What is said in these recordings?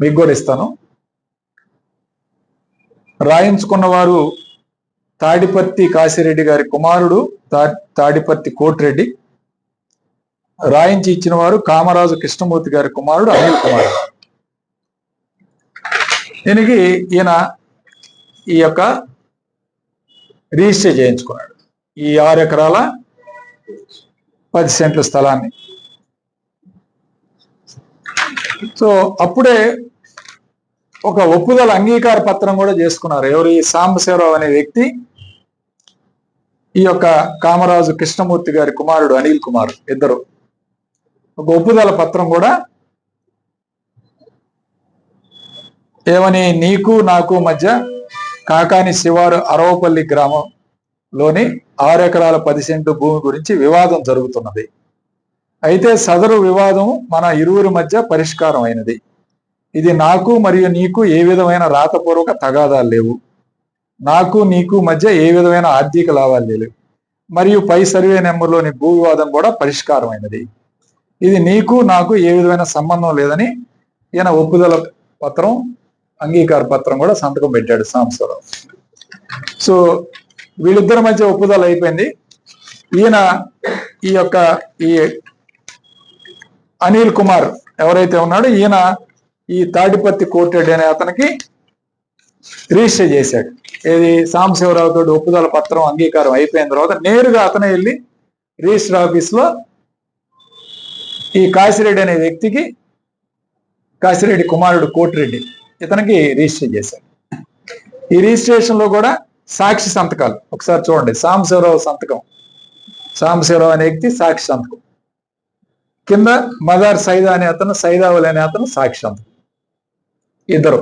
మీకు కూడా ఇస్తాను. రాయించుకున్న వారు తాడిపత్తి కాశిరెడ్డి గారి కుమారుడు తా- తాడిపత్తి కోటిరెడ్డి. రాయించి ఇచ్చిన వారు కామరాజు కృష్ణమూర్తి గారి కుమారుడు అనిల్ కుమార్. దీనికి ఈయన ఈ యొక్క రిజిస్టర్ చేయించుకున్నాడు. ఈ ఆరు ఎకరాల పది సెంట్ల స్థలాన్ని. సో అప్పుడే ఒక ఒప్పుదల అంగీకార పత్రం కూడా చేసుకున్నారు. ఎవరు? ఈ సాంబశివరావు అనే వ్యక్తి ఈ యొక్క కామరాజు కృష్ణమూర్తి గారి కుమారుడు అనిల్ కుమార్ ఇద్దరు. ఒక ఒప్పుదల పత్రం కూడా ఏమని నీకు నాకు మధ్య కాకాని శివారు అరవపల్లి గ్రామంలోని ఆరు ఎకరాల పది సెంటు భూమి గురించి వివాదం జరుగుతున్నది. అయితే సదరు వివాదం మన ఇరువురి మధ్య పరిష్కారం అయినది ఇది నాకు మరియు నీకు ఏ విధమైన రాతపూర్వక తగాదాలు లేవు. నాకు నీకు మధ్య ఏ విధమైన ఆర్థిక లాభాలు లేవు. మరియు పై సర్వే నెంబర్లోని భూ వివాదం కూడా పరిష్కారమైనది. ఇది నీకు నాకు ఏ విధమైన సంబంధం లేదని ఈయన ఒప్పుదల పత్రం అంగీకార పత్రం కూడా సంతకం పెట్టాడు సాంబశివరావు సో వీళ్ళిద్దరి మధ్య ఒప్పుదల అయిపోయింది. ఈయన ఈ యొక్క ఈ అనిల్ కుమార్ ఎవరైతే ఉన్నాడో ఈయన ఈ తాడిపత్తి కోర్టెడ్ అనే అతనికి రిజిస్టర్ చేశాడు. ఏది? సాంబశివరావు తోటి ఒప్పుదల పత్రం అంగీకారం అయిపోయిన తర్వాత నేరుగా అతనే వెళ్ళి రిజిస్టర్ ఆఫీస్లో ఈ కాశిరెడ్డి అనే వ్యక్తికి కాశిరెడ్డి కుమారుడు కోటిరెడ్డి ఇతనికి రిజిస్టర్ చేశాడు. ఈ రిజిస్ట్రేషన్లో కూడా సాక్షి సంతకాలు. ఒకసారి చూడండి. సాంబశివరావు సంతకం. సాంబశివరావు అనే వ్యక్తి సాక్షి సంతకం. కింద మదార్ సైదా అనే అతను సైదావులు అనే అతను సాక్షి సంతకం. ఇద్దరు.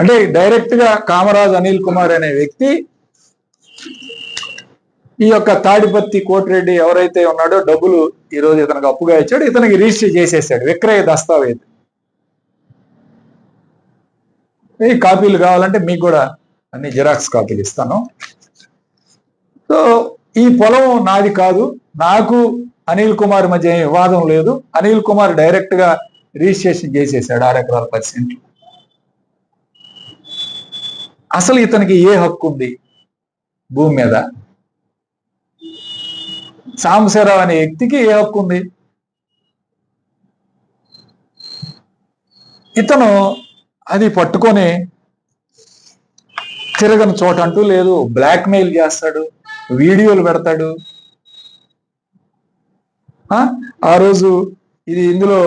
అంటే డైరెక్ట్గా కామరాజ్ అనిల్ కుమార్ అనే వ్యక్తి ఈ యొక్క తాడిపత్తి కోటిరెడ్డి ఎవరైతే ఉన్నాడో డబ్బులు ఈ రోజు ఇతనికి అప్పుగా ఇచ్చాడు ఇతనికి రిజిస్టర్ చేసేసాడు విక్రయ దస్తావేజ్. ఈ కాపీలు కావాలంటే మీకు కూడా అన్ని జిరాక్స్ కాపీలు ఇస్తాను. సో ఈ పొలం నాది కాదు నాకు అనిల్ కుమార్ మధ్య ఏం వివాదం లేదు. అనిల్ కుమార్ డైరెక్ట్గా రిజిస్ట్రేషన్ చేసేసాడు ఆరు ఎకరాల పది సెంట్లు అసలు ఇతనికి ఏ హక్కు ఉంది? భూమి మీద. సాంబశివరావు అనే వ్యక్తికి ఏ హక్కు ఉంది? ఇతను అది పట్టుకొని తిరగని చోట అంటూ లేదు. బ్లాక్మెయిల్ చేస్తాడు వీడియోలు పెడతాడు ఆ? ఆ రోజు ఇది ఇందులో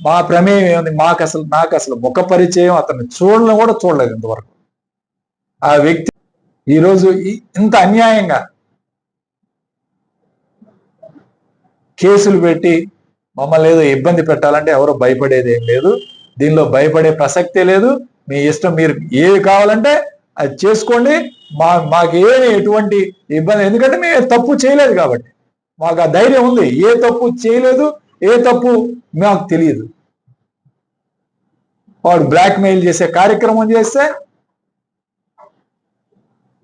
మా ప్రమేయం ఏముంది? మాకు అసలు నాకు అసలు ముఖ పరిచయం అతన్ని చూడడం కూడా చూడలేదు ఇంతవరకు. ఆ వ్యక్తి ఈరోజు ఇంత అన్యాయంగా కేసులు పెట్టి మమ్మల్ని ఏదో ఇబ్బంది పెట్టాలంటే ఎవరో భయపడేది ఏం లేదు. దీనిలో భయపడే ప్రసక్తే లేదు. మీ ఇష్టం మీరు ఏవి కావాలంటే అది చేసుకోండి. మా మాకు ఏమి ఎటువంటి ఇబ్బంది ఎందుకంటే మేము తప్పు చేయలేదు కాబట్టి. మాకు ఆ ధైర్యం ఉంది. ఏ తప్పు చేయలేదు ఏ తప్పు మాకు తెలియదు. వాడు బ్లాక్మెయిల్ చేసే కార్యక్రమం చేస్తే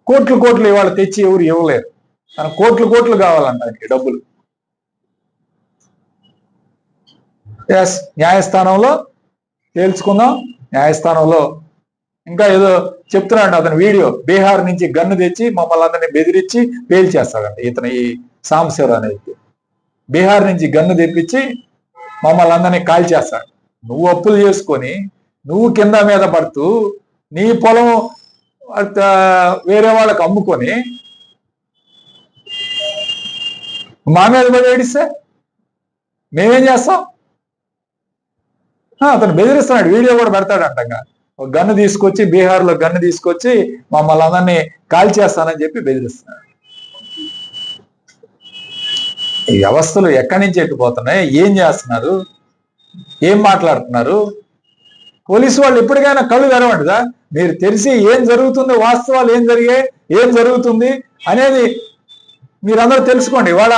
కోట్లు కోట్లు ఇవాళ తెచ్చి ఎవరు ఇవ్వలేరు. తన కోట్లు కోట్లు కావాలంట ఆయనకి డబ్బులు. ఎస్ న్యాయస్థానంలో తేల్చుకుందాం. న్యాయస్థానంలో ఇంకా ఏదో చెప్తున్నాడు అతని వీడియో. బీహార్ నుంచి గన్ను తెచ్చి మమ్మల్ని అందరినీ బెదిరించి పేల్చేస్తాడంట ఇతను ఈ సాంబశివరావు అనే వ్యక్తి. బీహార్ నుంచి గన్ను తెప్పించి మమ్మల్ని అందరినీ కాల్చేస్తాడు నువ్వు అప్పులు చేసుకొని నువ్వు కింద మీద పడుతూ నీ పొలం వేరే వాళ్ళకి అమ్ముకొని మా మీద పడి ఏడిస్తే? మేమేం చేస్తాం? ఆ, అతను బెదిరిస్తున్నాడు. వీడియో కూడా పెడతాడంటగా. అంటగా గన్ను తీసుకొచ్చి బీహార్లో గన్ను తీసుకొచ్చి మమ్మల్ని అందరినీ కాల్చేస్తానని చెప్పి బెదిరిస్తున్నాడు. ఈ వ్యవస్థలు ఎక్కడి నుంచి ఎట్టుపోతున్నాయి ఏం చేస్తున్నారు? ఏం మాట్లాడుతున్నారు? పోలీసు వాళ్ళు ఎప్పటికైనా కళ్ళు తెరవండిదా మీరు తెలిసి ఏం జరుగుతుంది వాస్తవాలు ఏం జరిగాయి ఏం జరుగుతుంది అనేది మీరందరూ తెలుసుకోండి. ఇవాళ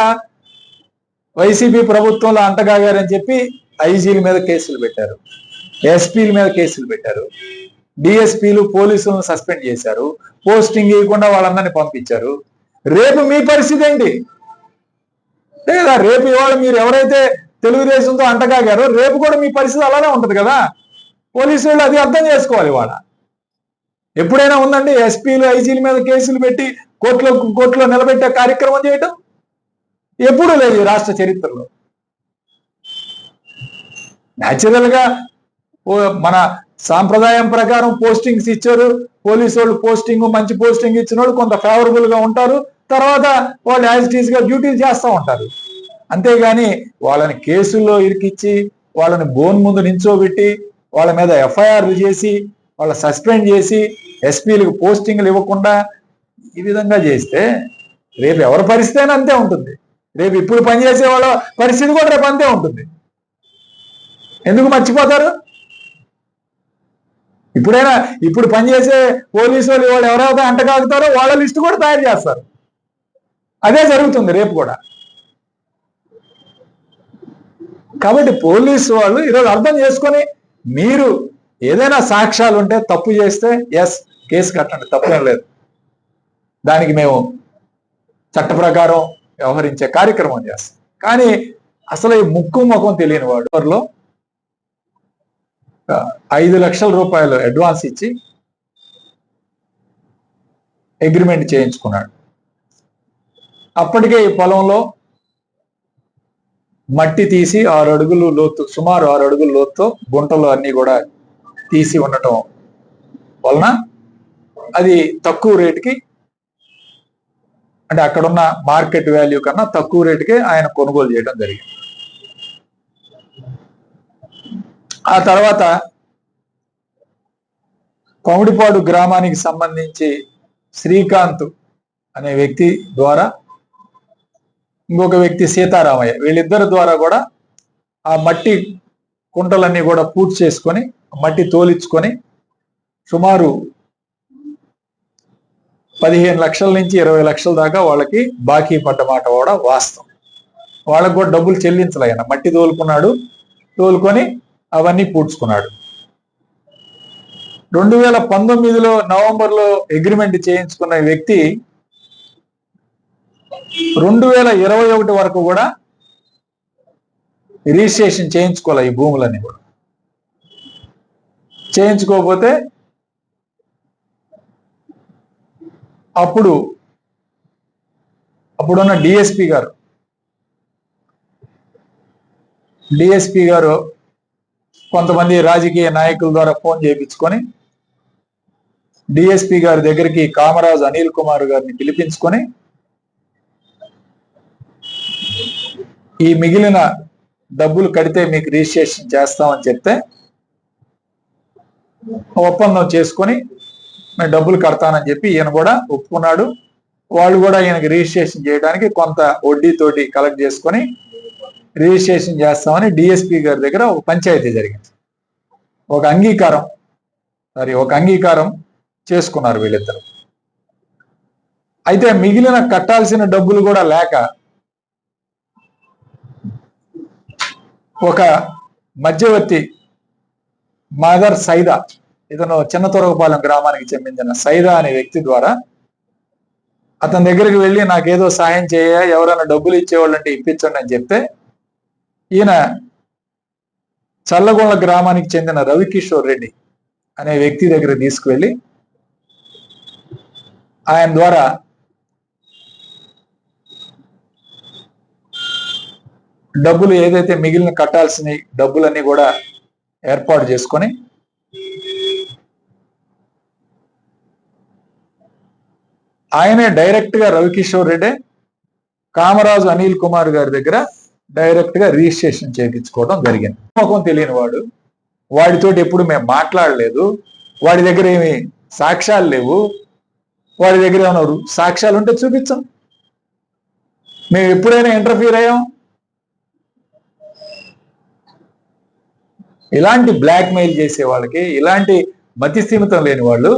వైసీపీ ప్రభుత్వంలో అంటగాగారని చెప్పి ఐజీల మీద కేసులు పెట్టారు. ఎస్పీల మీద కేసులు పెట్టారు. డిఎస్పీలు పోలీసులను సస్పెండ్ చేశారు. పోస్టింగ్ ఇవ్వకుండా వాళ్ళందరినీ పంపించారు. రేపు మీ పరిస్థితి ఏంటి? లేదా రేపు ఇవాళ మీరు ఎవరైతే తెలుగుదేశంతో అంటగాగారో రేపు కూడా మీ పరిస్థితి అలానే ఉంటది కదా? పోలీసు వాళ్ళు అది అర్థం చేసుకోవాలి వాళ్ళ ఎప్పుడైనా ఉందండి ఎస్పీలు ఐజీల మీద కేసులు పెట్టి కోర్టులో కోర్టులో నిలబెట్టే కార్యక్రమం చేయటం? ఎప్పుడూ లేదు రాష్ట్ర చరిత్రలో. న్యాచురల్గా ఓ- మన సాంప్రదాయం ప్రకారం పోస్టింగ్స్ ఇచ్చారు. పోలీసు వాళ్ళు పోస్టింగ్ మంచి పోస్టింగ్ ఇచ్చిన వాళ్ళు కొంత ఫేవరబుల్గా ఉంటారు. తర్వాత వాళ్ళు యాజ్ ఇట్గా డ్యూటీలు చేస్తూ ఉంటారు. అంతేగాని వాళ్ళని కేసుల్లో ఇరికిచ్చి వాళ్ళని బోన్ ముందు నించోబెట్టి వాళ్ళ మీద ఎఫ్ఐఆర్లు చేసి వాళ్ళ సస్పెండ్ చేసి ఎస్పీలకు పోస్టింగ్లు ఇవ్వకుండా ఈ విధంగా చేస్తే రేపు ఎవరి పరిస్థితి అయినా అంతే ఉంటుంది. రేపు ఇప్పుడు పనిచేసే వాళ్ళ పరిస్థితి కూడా రేపు అంతే ఉంటుంది. ఎందుకు మర్చిపోతారు? ఇప్పుడైనా ఇప్పుడు పనిచేసే పోలీసు వాళ్ళు వాళ్ళు ఎవరైతే అంటకాగుతారో వాళ్ళ లిస్టు కూడా తయారు చేస్తారు. అదే జరుగుతుంది రేపు కూడా. కాబట్టి పోలీసు వాళ్ళు ఈరోజు అర్థం చేసుకొని మీరు ఏదైనా సాక్ష్యాలు ఉంటే తప్పు చేస్తే ఎస్ కేసు కట్టండి తప్పేం లేదు. దానికి మేము చట్ట ప్రకారం వ్యవహరించే కార్యక్రమం చేస్తాం. కానీ అసలు ఈ ముక్కు ముఖం తెలియని వాడు ఎవరిలో? ఐదు లక్షల రూపాయలు అడ్వాన్స్ ఇచ్చి అగ్రిమెంట్ చేయించుకున్నాడు. అప్పటికే ఈ పొలంలో మట్టి తీసి ఆరు అడుగులు లోతు సుమారు ఆరు అడుగుల లోతుతో గుంటలు అన్ని కూడా తీసి ఉండటం వలన అది తక్కువ రేటుకి అంటే అక్కడున్న మార్కెట్ వాల్యూ కన్నా తక్కువ రేటుకే ఆయన కొనుగోలు చేయడం జరిగింది. ఆ తర్వాత కొమిడిపాడు గ్రామానికి సంబంధించి శ్రీకాంత్ అనే వ్యక్తి ద్వారా ఇంకొక వ్యక్తి సీతారామయ్య. వీళ్ళిద్దరి ద్వారా కూడా ఆ మట్టి కుంటలన్నీ కూడా పూర్తి చేసుకొని మట్టి తోలించుకొని సుమారు పదిహేను లక్షల నుంచి ఇరవై లక్షల దాకా వాళ్ళకి బాకీ పడ్డ మాట కూడా వాస్తవం. వాళ్ళకు కూడా డబ్బులు చెల్లించలే ఆయన మట్టి తోలుకున్నాడు తోలుకొని అవన్నీ పూడ్చుకున్నాడు. రెండు వేల పంతొమ్మిదిలో నవంబర్లో అగ్రిమెంట్ చేయించుకున్న వ్యక్తి రెండు వేల ఇరవై ఒకటి వరకు కూడా రిజిస్ట్రేషన్ చేయించుకోవాలి ఈ భూములన్నీ కూడా. చేయించుకోకపోతే అప్పుడు అప్పుడున్న డిఎస్పి గారు డిఎస్పి గారు కొంతమంది రాజకీయ నాయకుల ద్వారా ఫోన్ చేయించుకొని డిఎస్పి గారి దగ్గరికి కామరాజు అనిల్ కుమార్ గారిని పిలిపించుకొని ఈ మిగిలిన డబ్బులు కడితే మీకు రిజిస్ట్రేషన్ చేస్తామని చెప్తే ఒప్పందం చేసుకొని మేము డబ్బులు కడతానని చెప్పి ఈయన కూడా ఒప్పుకున్నాడు. వాళ్ళు కూడా ఈయనకి రిజిస్ట్రేషన్ చేయడానికి కొంత వడ్డీతోటి కలెక్ట్ చేసుకొని రిజిస్ట్రేషన్ చేస్తామని డిఎస్పి గారి దగ్గర ఒక పంచాయతీ జరిగింది. ఒక అంగీకారం సారీ ఒక అంగీకారం చేసుకున్నారు వీళ్ళిద్దరు. అయితే మిగిలిన కట్టాల్సిన డబ్బులు కూడా లేక ఒక మధ్యవర్తి మదర్ సైదా ఇతను చిన్న తొరగపాలెం గ్రామానికి చెందిన సైదా అనే వ్యక్తి ద్వారా అతని దగ్గరికి వెళ్ళి నాకేదో సాయం చేయ ఎవరైనా డబ్బులు ఇచ్చేవాళ్ళంటే ఇప్పించండి అని చెప్తే ఈయన చల్లగొండ గ్రామానికి చెందిన రవికిషోర్ రెడ్డి అనే వ్యక్తి దగ్గర తీసుకువెళ్ళి ఆయన ద్వారా డబ్బులు ఏదైతే మిగిలిన కట్టాల్సిన డబ్బులన్నీ కూడా ఏర్పాటు చేసుకొని ఆయనే డైరెక్ట్గా రవికిషోర్ రెడ్డి కామరాజు అనిల్ కుమార్ గారి దగ్గర డైరెక్ట్గా రిజిస్ట్రేషన్ చేయించుకోవడం జరిగింది. ముఖం తెలియని వాడు. వాడితో ఎప్పుడు మేము మాట్లాడలేదు. వాడి దగ్గర ఏమి సాక్ష్యాలు లేవు. వాడి దగ్గర ఏమన్నారు సాక్ష్యాలు ఉంటే చూపించాం. మేము ఎప్పుడైనా ఇంటర్ఫీర్ అయ్యాం. ఇలాంటి బ్లాక్ మెయిల్ చేసే వాళ్ళకి ఇలాంటి మతి స్థిమితం లేని వాళ్ళు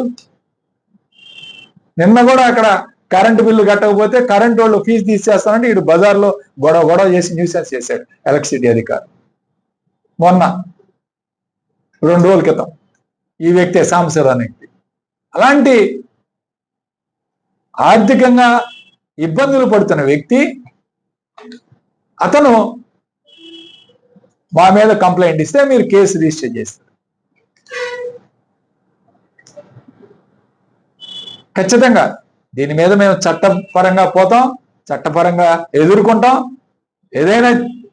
నిన్న కూడా అక్కడ కరెంటు బిల్లు కట్టకపోతే కరెంట్ వాళ్ళు ఫీజు తీసేస్తానంటే ఇటు బజార్లో గొడవ గొడవ చేసి న్యూసెన్స్ చేశాడు ఎలక్ట్రిసిటీ అధికారి. మొన్న రెండు రోజుల క్రితం ఈ వ్యక్తే సాంబశివరావు అనే వ్యక్తి. అలాంటి ఆర్థికంగా ఇబ్బందులు పడుతున్న వ్యక్తి అతను మా మీద కంప్లైంట్ ఇస్తే మీరు కేసు రిజిస్టర్ చేస్తారు. ఖచ్చితంగా దీని మీద మేము చట్టపరంగా పోతాం చట్టపరంగా ఎదుర్కొంటాం. ఏదైనా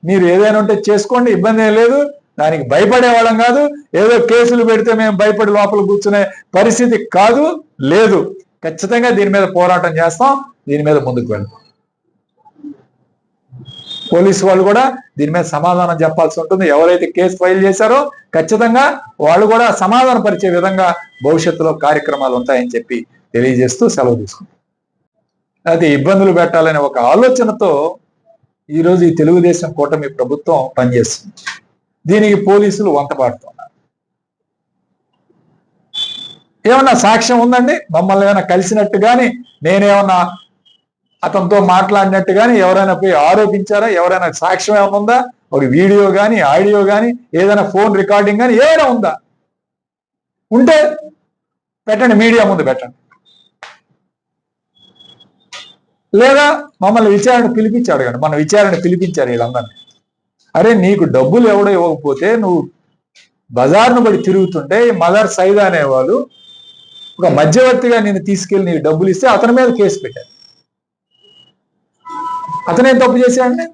మీరు ఏదైనా ఉంటే చేసుకోండి ఇబ్బంది ఏం లేదు. దానికి భయపడే వాళ్ళం కాదు. ఏదో కేసులు పెడితే మేము భయపడి లోపల కూర్చునే పరిస్థితి కాదు లేదు. ఖచ్చితంగా దీని మీద పోరాటం చేస్తాం దీని మీద ముందుకు వెళ్తాం. పోలీసు వాళ్ళు కూడా దీని మీద సమాధానం చెప్పాల్సి ఉంటుంది. ఎవరైతే కేసు ఫైల్ చేశారో ఖచ్చితంగా వాళ్ళు కూడా సమాధానం పరిచే విధంగా భవిష్యత్తులో కార్యక్రమాలు ఉంటాయని చెప్పి తెలియజేస్తూ సెలవు తీసుకుంటాం అది ఇబ్బందులు పెట్టాలనే ఒక ఆలోచనతో ఈరోజు ఈ తెలుగుదేశం కూటమి ప్రభుత్వం పనిచేస్తుంది. దీనికి పోలీసులు వంత పాడుతున్నారు. ఏమన్నా సాక్ష్యం ఉందండి? మమ్మల్ని ఏమైనా కలిసినట్టు కానీ నేనేమన్నా అతనితో మాట్లాడినట్టు కానీ ఎవరైనా పోయి ఆరోపించారా? ఎవరైనా సాక్ష్యం ఏమైనా ఉందా? ఒక వీడియో కానీ ఆడియో కానీ ఏదైనా ఫోన్ రికార్డింగ్ కానీ ఏమైనా ఉందా? ఉంటే పెట్టండి మీడియా ముందు పెట్టండి. లేదా మమ్మల్ని విచారణ పిలిపించి అడగండి మన విచారణ పిలిపించారు వీళ్ళందరినీ. అరే నీకు డబ్బులు ఎవడో ఇవ్వకపోతే నువ్వు బజార్ను బడి తిరుగుతుంటే ఈ మదర్ సైదా అనేవాళ్ళు ఒక మధ్యవర్తిగా నేను తీసుకెళ్ళి నీకు డబ్బులు ఇస్తే అతని మీద కేసు పెట్టారు అతనేం తప్పు చేశాడండి?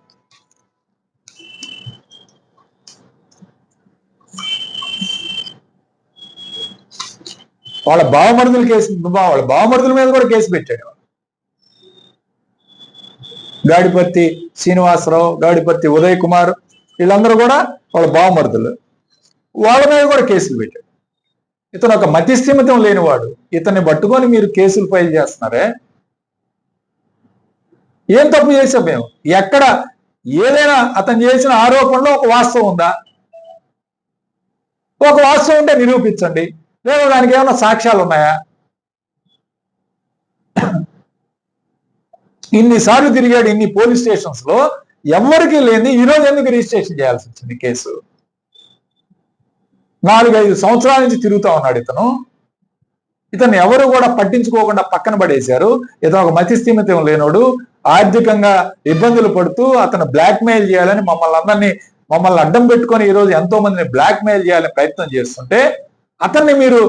వాళ్ళ బావమరుదుల కేసు వాళ్ళ బావమరుదుల మీద కూడా కేసు పెట్టాడు. గాడిపత్తి శ్రీనివాసరావు గాడిపత్తి ఉదయ్ కుమార్ వీళ్ళందరూ కూడా వాళ్ళ బావమరుదులు. వాళ్ళ మీద కూడా కేసులు పెట్టాడు. ఇతను ఒక మతిస్థిమితం లేనివాడు. ఇతన్ని పట్టుకొని మీరు కేసులు ఫైల్ చేస్తున్నారే ఏం తప్పు చేసాం మేము? ఎక్కడ ఏదైనా అతను చేసిన ఆరోపణలో ఒక వాస్తవం ఉందా? ఒక వాస్తవం ఉంటే నిరూపించండి. లేదా దానికి ఏమైనా సాక్ష్యాలు ఉన్నాయా? ఇన్నిసార్లు తిరిగాడు ఇన్ని పోలీస్ స్టేషన్స్లో ఎవరికి లేని ఈ రోజు ఎందుకు రిజిస్ట్రేషన్ చేయాల్సి వచ్చింది కేసు? నాలుగైదు సంవత్సరాల నుంచి తిరుగుతా ఉన్నాడు ఇతను. ఇతను ఎవరు కూడా పట్టించుకోకుండా పక్కన పడేశారు. ఇతను ఒక మతిస్థిమితం లేనోడు ఆర్థికంగా ఇబ్బందులు పడుతూ అతను బ్లాక్ మెయిల్ చేయాలని మమ్మల్ని అందరినీ మమ్మల్ని అడ్డం పెట్టుకొని ఈ రోజు ఎంతో మందిని బ్లాక్ మెయిల్ చేయాలని ప్రయత్నం చేస్తుంటే అతన్ని మీరు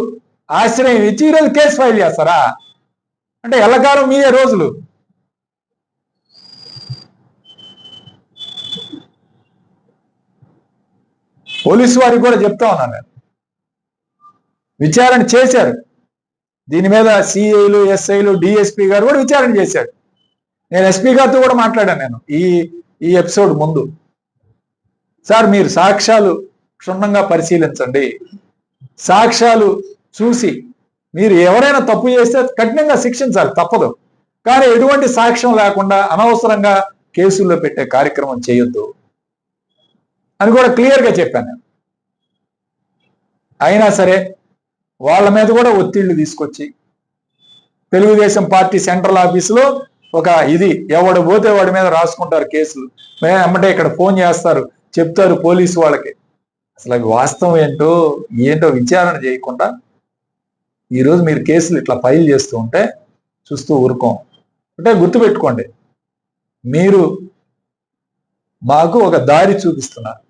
ఆశ్రయం ఇచ్చి ఈరోజు కేసు ఫైల్ చేస్తారా? అంటే ఎల్లకాలం మీయే రోజులు. పోలీసు వారికి కూడా చెప్తా ఉన్నాను నేను. విచారణ చేశారు. దీని మీద సిఐలు ఎస్ఐలు డిఎస్పీ గారు కూడా విచారణ చేశాడు నేను ఎస్పీ గారితో కూడా మాట్లాడాను నేను ఈ ఈ ఎపిసోడ్ ముందు. సార్ మీరు సాక్ష్యాలు క్షుణ్ణంగా పరిశీలించండి. సాక్ష్యాలు చూసి మీరు ఎవరైనా తప్పు చేస్తే కఠినంగా శిక్షించాలి తప్పదు. కానీ ఎటువంటి సాక్ష్యం లేకుండా అనవసరంగా కేసుల్లో పెట్టే కార్యక్రమం చేయొద్దు అని కూడా క్లియర్గా చెప్పాను. నేను అయినా సరే వాళ్ళ మీద కూడా ఒత్తిళ్ళు తీసుకొచ్చి తెలుగుదేశం పార్టీ సెంట్రల్ ఆఫీసులో ఒక ఇది ఎవడు పోతే వాడి మీద రాసుకుంటారు కేసులు. మేము ఎమ్మటే ఇక్కడ ఫోన్ చేస్తారు చెప్తారు పోలీసు వాళ్ళకి. అసలు అవి వాస్తవం ఏంటో ఏంటో విచారణ చేయకుండా ఈరోజు మీరు కేసులు ఇట్లా ఫైల్ చేస్తూ ఉంటే చూస్తూ ఊరుకోం. అంటే గుర్తుపెట్టుకోండి మీరు మాకు ఒక దారి చూపిస్తున్నారు.